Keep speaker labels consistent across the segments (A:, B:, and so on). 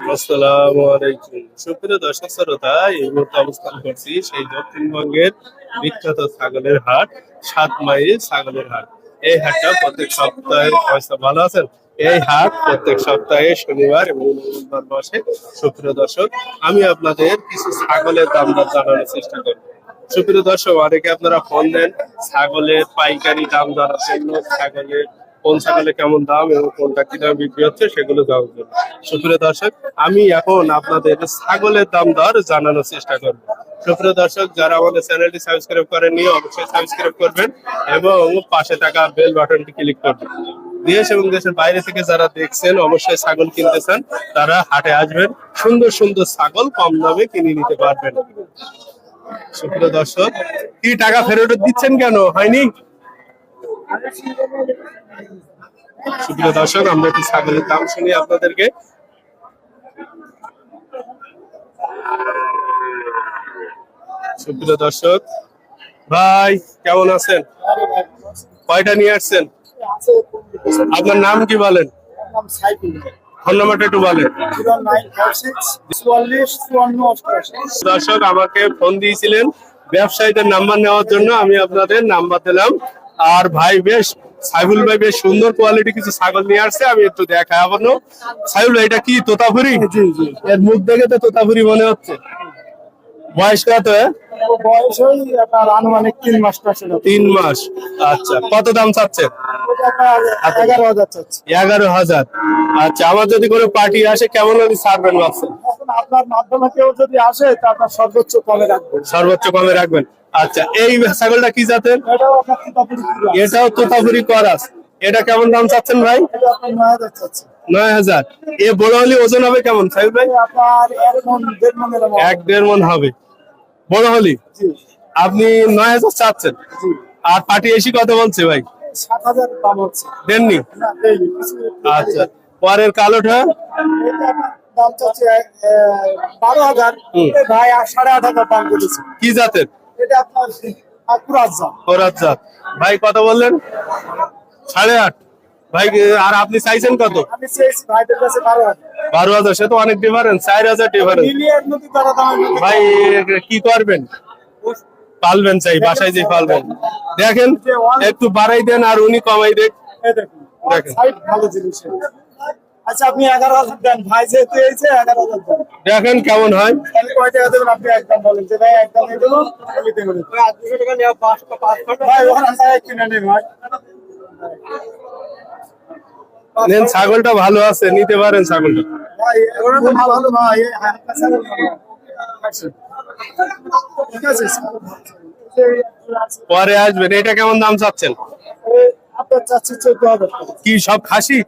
A: আসসালামু আলাইকুম। সুপ্রিয় দর্শক শ্রোতা, এই মুহূর্তে অবস্থান করছি সেই দক্ষিণবঙ্গের বিখ্যাত ছাগলের হাট, সাত মাইল ছাগলের হাট। এই হাটটা প্রত্যেক সপ্তাহে, অবস্থা ভালো আছেন? এই হাট প্রত্যেক সপ্তাহে শনিবার এবং মঙ্গলবার বসে সুপ্রিয় দর্শক, আমি আপনাদের কিছু ছাগলের দাম দর জানানোর চেষ্টা করব। সুপ্রিয় দর্শক, অনেকে আপনারা ফোন দেন, ছাগলের পাইকারি দাম জানার জন্য ছাগলের কোন ছাগলে কেমন দাম এবং কোনটা কি দামে বিক্রি হচ্ছে সেগুলো জানার জন্য। সুপ্রিয় দর্শক, আমি এখন আপনাদের ছাগলের দাম দর জানানোর চেষ্টা করব। সুপ্রিয় দর্শক, যারা আমাদের চ্যানেলটি সাবস্ক্রাইব করেননি, অবশ্যই সাবস্ক্রাইব করবেন এবং পাশে থাকা বেল বাটনটি ক্লিক করবেন। দেশ এবং দেশের বাইরে থেকে যারা দেখছেন, অবশ্যই ছাগল কিনতে চান, তারা হাটে আসবেন। সুন্দর সুন্দর ছাগল কম দামে কিনে নিতে পারবেন। সুপ্রিয় দর্শক, কি টাকা ফেরত দিচ্ছেন কেন? হয়নি? সুপ্রিয় দর্শক, আমরা একটু ছাগলের দাম শুনি আপনাদেরকে। সুপ্রিয় দর্শক, ভাই, কেমন আছেন? কয়টা নিয়ে আসছেন? আপনার নাম কি বলেন? ফোন নাম্বারটা একটু বলেন। দর্শক, আমাকে ফোন দিয়েছিলেন ব্যবসায়ীদের নাম্বার নেওয়ার জন্য, আমি আপনাদের নাম্বার দিলাম। আর ভাই বেশ সাইফুল ভাই বেশ সুন্দর কোয়ালিটি কিছু ছাগল নিয়ে আসছে আমি একটু দেখা আবার সাইফুল ভাই, এটা কি তোতাপুরি? এর মুখ দেখে তো তোতাপুরি মনে হচ্ছে। বয়স কত
B: বয়স ওই আপনার আনুমানিক তিন মাস
A: তিন মাস। আচ্ছা কত দাম চাচ্ছেন?
B: এগারো হাজার চাচ্ছে।
A: এগারো হাজার। আচ্ছা আমার যদি কোনো পার্টি আসে কেমন আমি ছাড়বেন ভাবছেন?
B: আপনার মাধ্যমে কেউ যদি আসে তা আপনার সর্বোচ্চ কমে রাখবেন।
A: সর্বোচ্চ কমে রাখবেন। আচ্ছা এই ছাগলটা কি জাতের?
B: এটাও তিতাপুরি
A: করাস। এটা কেমন দাম চাচ্ছেন ভাই?
B: নয় হাজার।
A: এ বড় হলে ওজন হবে কেমন সাহেব ভাই?
B: এক দেড়
A: মন হবে। বড় হলি? আপনি নয় হাজার চাচ্ছেন। আর পার্টি এসি কত বলছে ভাই? দেননি? আচ্ছা পরের কালোটা?
B: এটা দাম চাচ্ছে বারো হাজার। ভাই সাড়ে আট হাজার দাম করেছে
A: কি জাতের?
B: এটা আপনার আকুরাজ
A: জাত। ভাই কত বললেন? সাড়ে আট। ভাই আর আপনি চাইছেন কত?
B: বারো হাজার।
A: সে তো অনেক ডিফারেন্স চার হাজার ডিফারেন্স ভাই কি করবেন? পালবেন চাই বাসায় যে পালবেন। দেখেন একটু বাড়াই দেন আর উনি কমাই দেন।
B: দেখেন। ভালো জিনিস। আচ্ছা আপনি এগারো হাজার দেন। ভাই যেহেতু এইছে এগারো হাজার দেন।
A: দেখেন কেমন হয়।
B: তাহলে কয় টাকা দেবেন? আপনি একদম বলেন। যে ভাই একদম দেবো আমি দেবো ভাই ওখানে টাকা কিনে নিন ভাই।
A: নেন ছাগলটা ভালো আছে নিতে পারেন ছাগলটা।
B: ভাই ওরা তো ভালো ভালো ভাই এই ভালো। আচ্ছা। ঠিক আছে।
A: পরে আসবেন। এটা কেমন দাম চাচ্ছেন?
B: এই আপনার চাচ্ছি চোদ্দ হাজার
A: কি সব খাসি?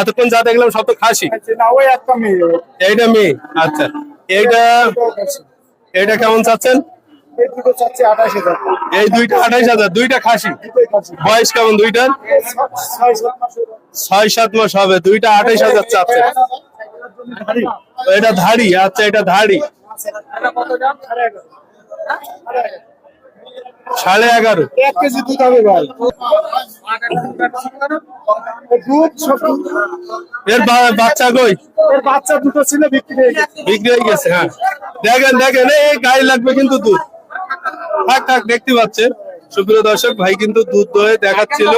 A: এতক্ষণ যা দেখলাম সব তো খাসি?
B: না ওই একটা মেয়ে।
A: এইটা মেয়ে? আচ্ছা। এইটা এটা কেমন চাচ্ছেন?
B: এই
A: দুইটা আঠাইশ হাজার দুইটা খাসি? বয়স কেমন দুইটার?
B: ছয় সাত মাস
A: ছয় সাত মাস হবে দুইটা আঠাইশ হাজার চাচ্ছে। এটা ধাড়ি আচ্ছা এটা ধাড়ি। সাড়ে এগারো।
B: এক কেজি দুধ হবে ভাই। দুধ সব
A: এর বা- বাচ্চা কই?
B: এর বাচ্চা দুটো ছিল বিক্রি হয়ে গেছে।
A: বিক্রি হয়ে গেছে হ্যাঁ। দেখেন দেখেন এই গায়ে লাগবে কিন্তু দুধ। থাক থাক দেখতে সুপ্রিয় দর্শক ভাই কিন্তু দুধ দয়ে দেখাচ্ছিল।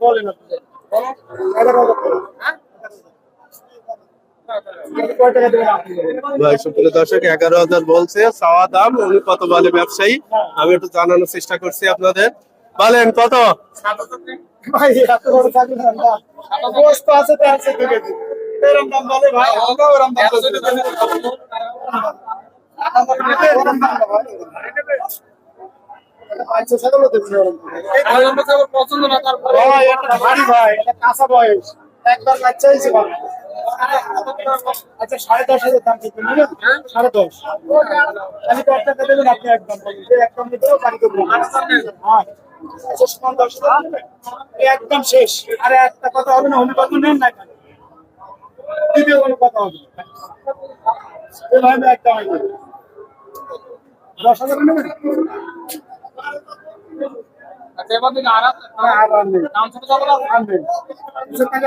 B: বলেন আপনি। এগারো হাজার টাকা। কয় টাকা দেবেন আপনি বলেন?
A: ভাই সুপ্রিয় দর্শক এগারো হাজার বলছে চাওয়া দাম উনি কত বলে ব্যবসায়ী? আমি একটু জানানোর চেষ্টা করছি আপনাদের। বলেন কত?
B: না কাঁচা বয়স। একবার বাচ্চা হয়েছে ভাই। আচ্ছা, সাড়ে দশ হাজার দাম নেবেন? সাড়ে দশ। আমি দশ টাকা দেবেন, আপনি একদম একদম নিতে হবে, বাড়ি হ্যাঁ। আচ্ছা, সমান দশ হাজার একদম শেষ। আরে একটা কথা হবে না কথা নেন না? দ্বিতীয় কোনো কথা হবে একদম। দশ হাজার নেবেন? হ্যাঁ,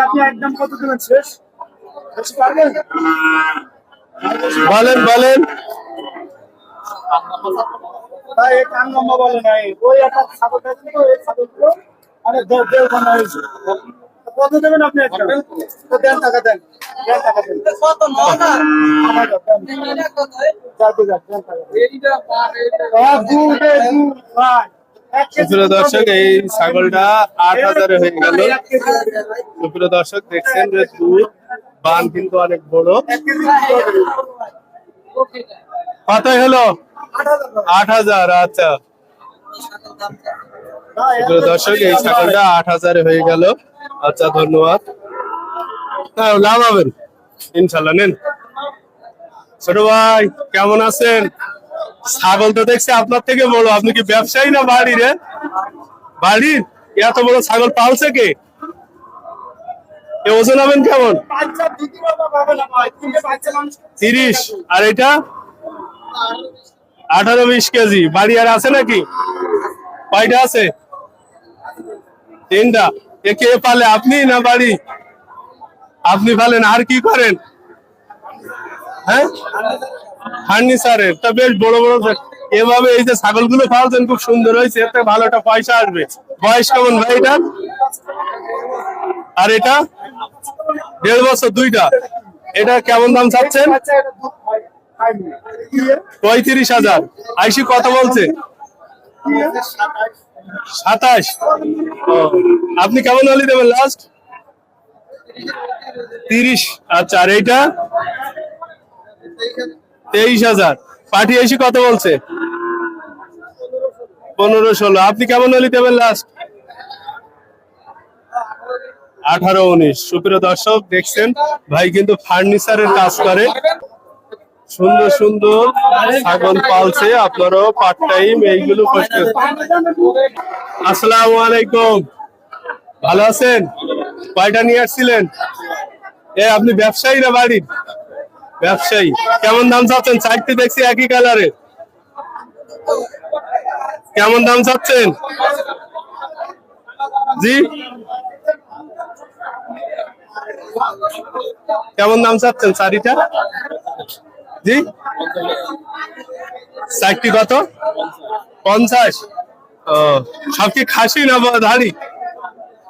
B: আপনি একদম কত দেবেন শেষ?
A: বলেন বলেন।
B: কত দেবেন আপনি একটা? দেন টাকা দেন। দেন টাকা দেন।
A: সুপ্রিয় দর্শক এই ছাগলটা আট হাজারে হয়ে গেল। সুপ্রিয় দর্শক দেখছেন যে দুধ বান কিন্তু অনেক বড়। কতই হলো?
B: আট হাজার
A: আচ্ছা। দর্শক, এই ছাগলটা আট হাজারে হয়ে গেল। আচ্ছা ধন্যবাদ। হ্যাঁ লাভ হবেন ইনশাল্লাহ, নেন। ছোট ভাই, কেমন আছেন? ছাগল তো দেখছি আপনার থেকে বড়। আপনি কি ব্যবসায়ী না বাড়ি রে বাড়ির? এত বড় ছাগল পালছে কে? ওজন হবেন কেমন? তিরিশ। আর এটা? আঠারো বিশ কেজি। বাড়ি আর আছে নাকি? কয়টা আছে? তিনটা। এ কে পালে? আপনি না বাড়ি? আপনি পালেন। আর কি করেন? হ্যাঁ? ফার্নিচারের। তা বেশ বড় বড় এভাবে এই যে ছাগলগুলো পালছেন খুব সুন্দর হয়েছে। এতে ভালো একটা পয়সা আসবে। বয়স কেমন ভাই এটা আর এটা দেড় বছর, দুইটা। এটা কেমন দাম চাচ্ছেন? পঁয়ত্রিশ হাজার। আইসি কত বলছে?
B: সাতাশ।
A: আপনি কেমন হলি দেবেন লাস্ট তিরিশ। আচ্ছা আর এইটা? তেইশ হাজার। এসে কত বলছে? পনেরো ষোলো। আপনি কেমন হলি দেবেন লাস্ট আঠারো উনিশ। সুপ্রিয় দর্শক, দেখছেন? ভাই কিন্তু ফার্নিচারের কাজ করে। সুন্দর সুন্দর ছাগল পালছে, আপনারও পার্ট টাইম এইগুলো আসসালামু আলাইকুম। ভালো আছেন? কয়টা নিয়ে আসছিলেন? এ, আপনি ব্যবসায়ী না বাড়ির? ব্যবসায়ী। কেমন দাম চাচ্ছেন? চারটি দেখছি একই কালারের কেমন দাম চাচ্ছেন? জি? কেমন দাম চাচ্ছেন চারিটা জি? চারটি কত? পঞ্চাশ? ও, সব কি খাসি না ধাড়ি?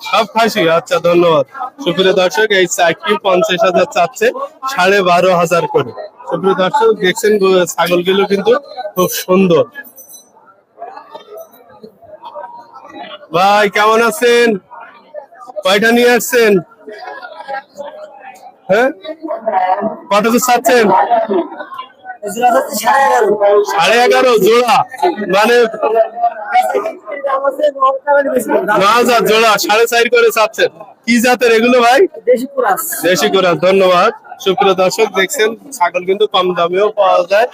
A: সব খাসি আচ্ছা ধন্যবাদ। সুপ্রিয় দর্শক, এই চারটি পঞ্চাশ হাজার চাচ্ছে সাড়ে বারো হাজার করে। সুপ্রিয় দর্শক, দেখছেন ছাগলগুলো কিন্তু খুব সুন্দর। ভাই, কেমন আছেন? কয়টা নিয়ে আসছেন? হ্যাঁ? কত চাচ্ছেন? সাড়ে এগারো জোড়া। মানে হাজার জোড়া সাড়ে চার করে চাচ্ছেন। কি জাতের এগুলো ভাই? দেশি কোরাস ধন্যবাদ। সুপ্রিয় দর্শক দেখছেন ছাগল কিন্তু কম দামেও পাওয়া যায়।